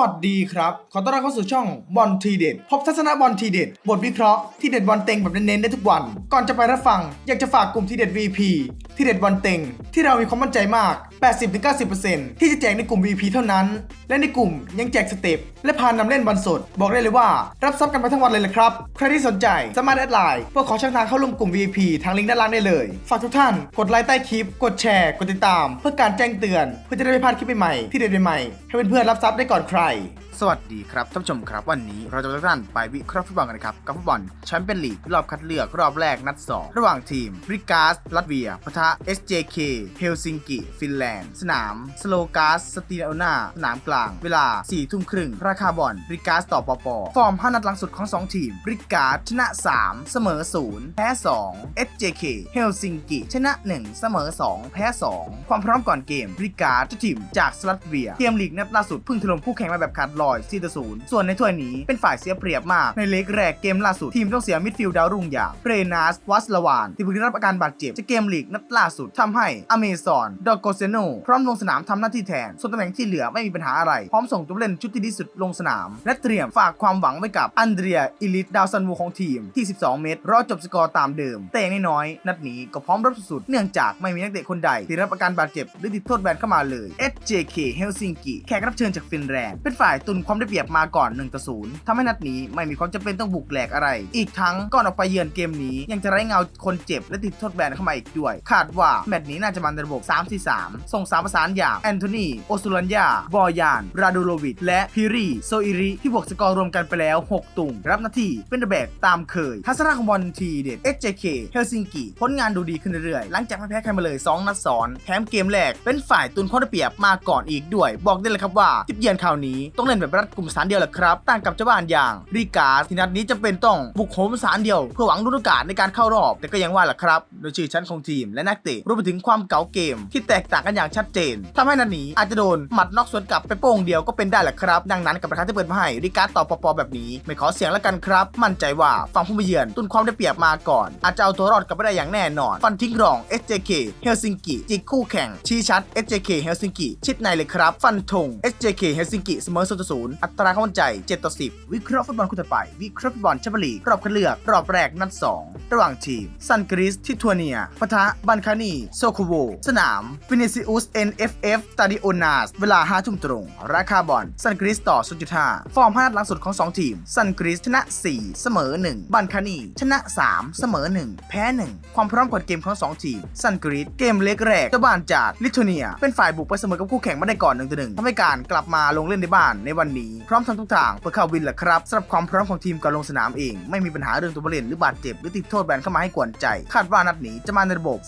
วัสดีครับ ขอต้อนรับเข้าสู่ช่องบอลทีเด็ดพบทัศนะบอลทีเด็ดบทวิเคราะห์ที่เด็ดบอลเต็งแบบเน้นๆได้ทุกวัน ก่อนจะไปรับฟัง อยากจะฝากกลุ่มทีเด็ด VP ที่เด็ดบอลเต็งที่เรามีความมั่นใจมาก80-90%ที่จะแจกในกลุ่ม VP เท่านั้น และในกลุ่มยังแจกสเต็ปและพานนำเล่นบอลสด บอกได้เลยว่า รับทรัพย์กันไปทั้งวันเลยละครับ ใครที่สนใจสามารถแอดไลน์เพื่อขอช่องทางเข้าร่วมกลุ่ม VIP ทางลิงก์ด้านล่างได้เลย ฝากทุกท่านกดไลค์ใต้คลิป กดแชร์ กดติดตาม เพื่อการแจ้งเตือน เพื่อจะได้ไม่พลาดคลิปใหม่ๆที่เด็ดใหม่ให้เพื่อนๆรับทรัพย์ได้ก่อนใครสวัสดีครับท่านผู้ชมครับ วันนี้เราจะมาท่านไปวิเคราะห์ฟุตบอลกันนะครับกับฟุตบอลแชมเปี้ยนลีกรอบคัดเลือกรอบแรกนัด 2 ระหว่างทีมริกาสลัตเวียปะทะ SJK เฮลซิงกิ ฟินแลนด์ สนาม สโลกาสสตีนานาสนามกลาง เวลา4ทุ่มครึ่ง ราคาบอลริกาสต่อปอปอฟอร์ม5นัดหลังสุดของ 2 ทีมริกาสชนะ 3 เสมอ 0 แพ้ 2 SJK เฮลซิงกิ ชนะ 1 เสมอ 2 แพ้ 2 ความพร้อมก่อนเกมริกาสทีมจากสลัตเวียเกมลีกนัดล่าสุดเพิ่งถล่มคู่แข่งมาแบบขาดลอย4ต่อ0ส่วนในถ้วยนี้เป็นฝ่ายเสียเปรียบมากในเล็กแรกเกมล่าสุดทีมต้องเสียมิดฟิลด์ดาวรุ่งอย่างเรนัสวัสลวาน ที่เพิ่งได้รับอาการบาดเจ็บจากเกมลีกนัดล่าสุดทำให้อเมซอนดอกโกเซโนพร้อมลงสนามทำหน้าที่แทน ส่วนตำแหน่งที่เหลือไม่มีปัญหาอะไร พร้อมส่งตัวเล่นชุดที่ดีสุดลงสนาม และเตรียมฝากความหวังไว้กับอันเดรียอิลิตดาวซันวูของทีมที่ 12 เมตร รอจบสกอร์ตามเดิม แต่อย่างน้อยนัดนี้ก็พร้อมรับสุดเนื่องจากไม่มีนักเตะคนใดที่รับอาการบาดเจ็บหรือติดโทษแบนเข้ามาเลย SJK เฮลซิงกิแขกรับเชิญจากฟินแลนด์เป็นฝ่ายตุนความได้เปรียบมาก่อน1ต่อ0ทำให้นัดนี้ไม่มีความจำเป็นต้องบุกแหลกอะไร อีกทั้งก่อนออกไปเยือนเกมนี้ ยังจะไร้เงาคนเจ็บและติดโทษแบนเข้ามาอีกด้วย คาดว่าแมตช์นี้น่าจะมาในระบบ 3-4-3 ส่งสามประสานอย่างแอนโทนีโอซุลันยาบอยาน ราดูโลวิชและพิรีโซอิริ ที่บวกสกอร์รวมกันไปแล้ว 6 ตุ่ง รับหน้าที่เป็นแบกตามเคย ทัศนะของบอลทีเด็ด SJK เฮลซิงกิผลงานดูดีขึ้นเรื่อยๆ หลังจากไม่แพ้ใครมาเลย 2 นัดซ้อน แถมเกมแรกเป็นฝ่ายตุนข้อได้เปรียบมาก่อนอีกด้วย บอกได้เลยครับว่าทิปเยือนคราวนี้ต้องเล่นแบบรัดกลุ่มสารเดียวแหละครับต่างกับเจ้าบ้านอย่างรีกาที่นัดนี้จะเป็นต้องบุกโหมสารเดียว เพื่อหวังลุ้นโอกาสในการเข้ารอบ แต่ก็ยังว่าแหละครับโดยชื่อชั้นของทีมและนักเตะรวมไปถึงความเก๋าเกม ที่แตกต่างกันอย่างชัดเจนทำให้นัดนี้อาจจะโดนหมัดนอกสวนกลับไปโป้งเดียวก็เป็นได้แหละครับ ดังนั้นกับราคาที่เปิดมาให้รีกาต่อปปอแบบนี้ ไม่ขอเสียงแล้วกันครับ มั่นใจว่าฝั่งผู้มาเยือนตุนความได้เปรียบมาก่อน อาจจะเอาตัวรอดกลับไปได้อย่างแน่นอน ฟันทิ้งรอง SJK เฮลซิงกิจิกคู่แข่งชี้ชัด SJK เฮลซิงกิชิดในเลยครับ ฟันธง SJK เฮลซิงกิเสมอ0ต่อ0 อัตราความั่นใจ 7 ต่อ 10 วิเคราะห์ฟุตบอลคู่ต่อไป วิเคราะห์ฟุตบอลแชมเปี้ยนลีกรอบคัดเลือก รอบแรกนัด 2 ระหว่างทีม ซันกริสทิทัวเนียปะทะบันคานี โซโคโว สนามฟินิซิอุส NFF สตาดิโอนาส เวลา5ทุ่มตรง ราคาบอล ซันกริสต่อ 0.5 ฟอร์ม5นัดหลังสุดของ 2 ทีม ซันกริสชนะ 4 เสมอ 1 บันคานี ชนะ 3 เสมอ 1 แพ้ 1 ความพร้อมก่อนเกมของ 2 ทีม ซันกริสเกมเล็กแรกเจ้าบ้านจากลิทัวเนีย เป็นฝ่ายบุกไปเสมอกับคู่แข่งมาได้ก่อน1ต่อ1ทำให้การกลับมาลงเล่นในบ้านในวันนี้ พร้อมทำทุกทางเพื่อเข้าวินแหละครับสำหรับความพร้อมของทีมก่อนลงสนามเอง ไม่มีปัญหาเรื่องตัวผู้เล่นหรือบาดเจ็บหรือติดโทษแบนเข้ามาให้กวนใจ คาดว่านัดนี้จะมาในระบบ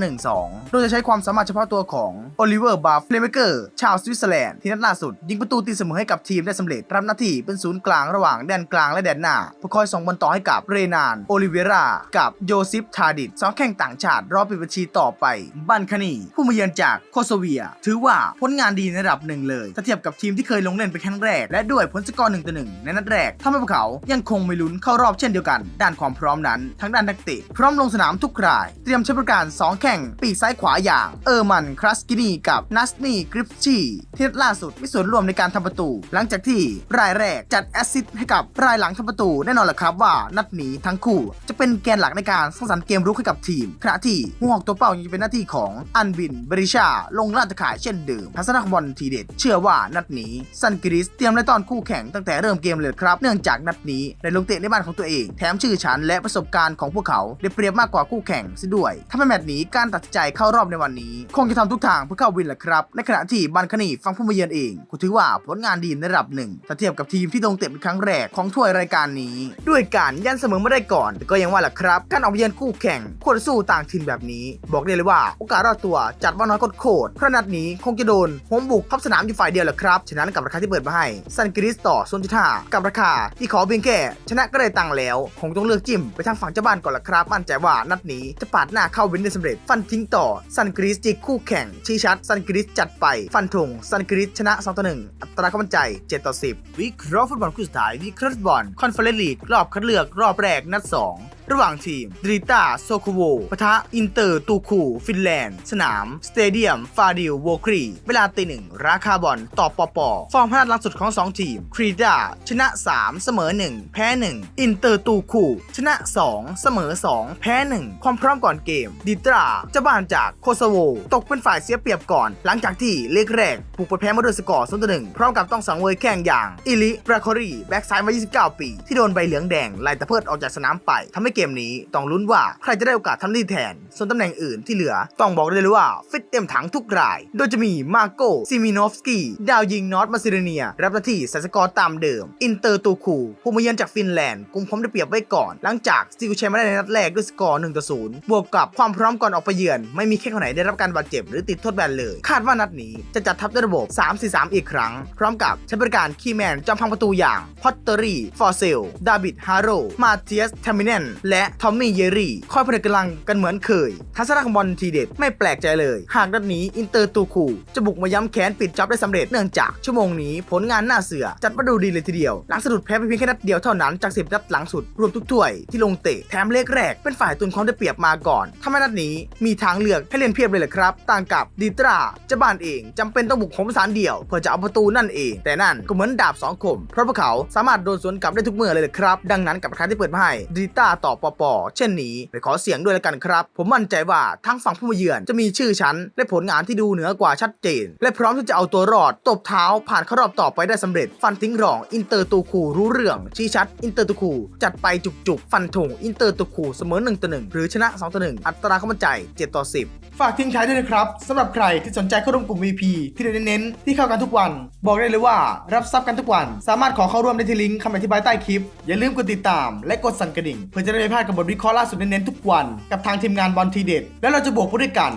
4-3-1-2 โดยจะใช้ความสามารถเฉพาะตัวของโอลิเวอร์บัฟเลเมเกอร์ชาวสวิตเซอร์แลนด์ที่นัดล่าสุด ยิงประตูตีเสมอให้กับทีมได้สำเร็จรับหน้าที่เป็นศูนย์กลางระหว่างแดนกลางและแดนหน้าเพื่อคอยส่งบอลต่อให้กับเรนานโอลิเวรากับโยซิฟทาดิดสองแข่งต่างชาติรอบปิดบัญชีต่อไปบันคานีผู้มาเยือนจากโคโซเวีย ถือว่าผลงานดีในระดับหนึ่งเลยถ้าเทียบกับทีมที่เคยลงเล่นเป็นรั้งแรก และด้วยผลสกอร์หนึ่งต่อหนึ่งในนัดแรกทำให้พวกเขายังคงไม่ลุ้นเข้ารอบเช่นเดียวกัน ด้านความพร้อมนั้นทั้งด้านนักเตะพร้อมลงสนามทุกราย เตรียมใช้บริการ 2 แข่งปีกซ้ายขวาอย่าง เออร์มันครัสกินีกับนัสนีกริฟชีที่ล่าสุดมีส่วนร่วมในการทำประตู หลังจากที่รายแรกจัดแอสซิสต์ให้กับรายหลังทำประตูแน่นอนแหละครับว่านัดนี้ทั้งคู่จะเป็นแกนหลักในการสร้างสรรค์เกมรุกให้กับทีมขณะที่หัวหอกตัวเป้ายังจะเป็นหน้าที่ของอันบินบริชา ลงล่าตะข่ายเช่นเดิมทัศนะของบอลทีเด็ดเชื่อว่านัดนี้ซันกริสเตรียมไล่ต้อนคู่แข่งตั้งแต่เริ่มเกมเลยครับ เนื่องจากนัดนี้ได้ลงเตะในบ้านของตัวเอง แถมชื่อชั้นและประสบการณ์ของพวกเขาได้เปรียบมากกว่าคู่แข่งซะด้วย ถ้าให้แมตช์นี้การตัดใจเข้ารอบในวันนี้ คงจะทำทุกทางเพื่อเข้าวินแหละครับ ในขณะที่บันคานีฟังผู้มาเยือนเองกูถือว่าผลงานดีในระดับหนึ่งถ้าเทียบกับทีมที่ลงเตะเป็นครั้งแรกของถ้วยรายการนี้ ด้วยการยันเสมอมาได้ก่อน แต่ก็ยังว่าแหละครับการออกเยือนคู่แข่งควรสู้ต่างถิ่นแบบนี้ บอกได้เลยว่าโอกาสรอดตัวจัดว่าน้อยโคตรเพราะนัดนี้คงจะโดนโฮมบุกทับสนามอยู่ฝ่ายเดียวแหละครับฉะนั้นกับราคาที่เปิดมาให้ซันกริสต่อโซนจุท่ากับราคาที่ขอเพียงแค่ชนะก็ได้ตังค์แล้ว คงต้องเลือกจิ้มไปทางฝั่งเจ้าบ้านก่อนละครับ มั่นใจว่านัดนี้จะปาดหน้าเข้าวินได้สำเร็จ ฟันทิ้งต่อซันกริสจิกคู่แข่งชี้ชัดซันกริสจัดไป ฟันธงซันกริสชนะ2ต่อ1อัตราความมั่นใจ7ต่อ10 วิเคราะห์ฟุตบอลคู่สุดท้ายวิเคราะห์ฟุตบอลคอนเฟอเรนซ์ลีกรอบคัดเลือกรอบแรกนัด 2 ระหว่างทีมดริต้าโซโคโวปะทะอินเตอร์ตูคู ฟินแลนด์ สนาม สเตเดียม ฟาดิลโวครี เวลาตีหนึ่งราคาบอลต่อปอปอฟอร์มพนัดล่าสุดของ 2 ทีม ครีดา ชนะ 3 เสมอ 1 แพ้ 1 อินเตอร์ตูคู ชนะ 2 เสมอ 2 แพ้ 1 ความพร้อมก่อนเกม ดิตราเจ้าบ้านจากโคโซโว ตกเป็นฝ่ายเสียเปรียบก่อน หลังจากที่เลขแรกถูกเปิดแพ้มาด้วยสกอร์0ต่อ1พร้อมกับต้องสังเวยแข่งอย่างอิลิบราคอรีแบ็กซ้ายวัย29 ปี ที่โดนใบเหลืองแดงไล่ตะเพิดออกจากสนามไปทำให้เกมนี้ต้องลุ้นว่าใครจะได้โอกาสทำทีแทน ส่วนตำแหน่งอื่นที่เหลือ ต้องบอกได้เลยว่าฟิตเต็มถังทุกราย โดยจะมีมาโกซิมินอฟสกี้ดาวยิงนอตมาซิเดเนีย รับหน้าที่ใส่สกอร์ตามเดิม อินเตอร์ตูคูผู้มาเยือนจากฟินแลนด์กุมพร้อมได้เปรียบไว้ก่อน หลังจากสติลแชมป์มาได้ในนัดแรกด้วยสกอร์1ต่อ0บวกกับความพร้อมก่อนออกไปเยือน ไม่มีแค่คนไหนได้รับการบาดเจ็บหรือติดโทษแบนเลย คาดว่านัดนี้จะจัดทัพด้วยระบบ 3-4-3 อีกครั้ง พร้อมกับใช้บริการคีแมนจอมพังประตูอย่างพอตเตอรี่ฟอร์เซลดาบิดฮาโรมาเทียสเทมิเนนและทอมมี่เยรี่คอยผนึกกำลังกันเหมือนเคย ทัศนะของบอลทีเด็ดไม่แปลกใจเลย หากนัดนี้อินเตอร์ตูคูจะบุกมาย้ำแค้นปิดจ็อบได้สำเร็จเนื่องจากชั่วโมงนี้ผลงานหน้าเสือ จัดมาดูดีเลยทีเดียว หลังสะดุดแพ้ไปเพียงแค่นัดเดียวเท่านั้นจาก10นัดหลังสุดรวมทุกถ้วยที่ลงเตะแถมเลขแรกเป็นฝ่ายตุนความได้เปรียบมาก่อนทำให้นัดนี้มีทางเลือกให้เล่นเพียบเลยแหละครับ ต่างกับดีตราเจ้าบ้านเองจำเป็นต้องบุกโหมสารเดี่ยวเพื่อจะเอาประตูนั่นเอง แต่นั่นก็เหมือนดาบสองคมเพราะพวกเขาสามารถโดนสวนกลับได้ทุกเมื่อเลยแหละครับ ดังนั้นกับราคาที่เปิดมาให้ดีตราต่อปอปเช่นนี้ไปขอเสียงด้วยแล้วกันครับ ผมมั่นใจว่าทั้งฝั่งผู้มาเยือนจะมีชื่อชั้น และผลงานที่ดูเหนือกว่าชัดเจน และพร้อมที่จะเอาตัวรอด ตบเท้าผ่านเข้ารอบต่อไปได้สำเร็จ ฟันทิ้งรองอินเตอร์ตูคูรู้เรื่องชี้ชัด อินเตอร์ตูคูจัดไปจุกๆ ฟันธงอินเตอร์ตูคูเสมอ1ต่อ1หรือชนะ2ต่อ1อัตราเข้ามาใจ7ต่อ10 ฝากทิ้งท้ายด้วยนะครับสำหรับใครที่สนใจเข้าร่วมกลุ่ม VP ที่เราเน้นๆที่เข้ากันทุกวัน บอกได้เลยว่ารับทรัพย์กันทุกวัน สามารถขอเข้าร่วมได้ที่ลิงก์คำอธิบายใต้คลิปอย่าลืมกดติดตาม และกดสั่นกระดิ่งเพื่อจะได้ไพลาดกับบทวิเคราะห์ล่าสุดเน้นๆทุกวัน กับทางทีมงานบอลทีเด็ด แล้วเราจะบวกพูดด้วยกัน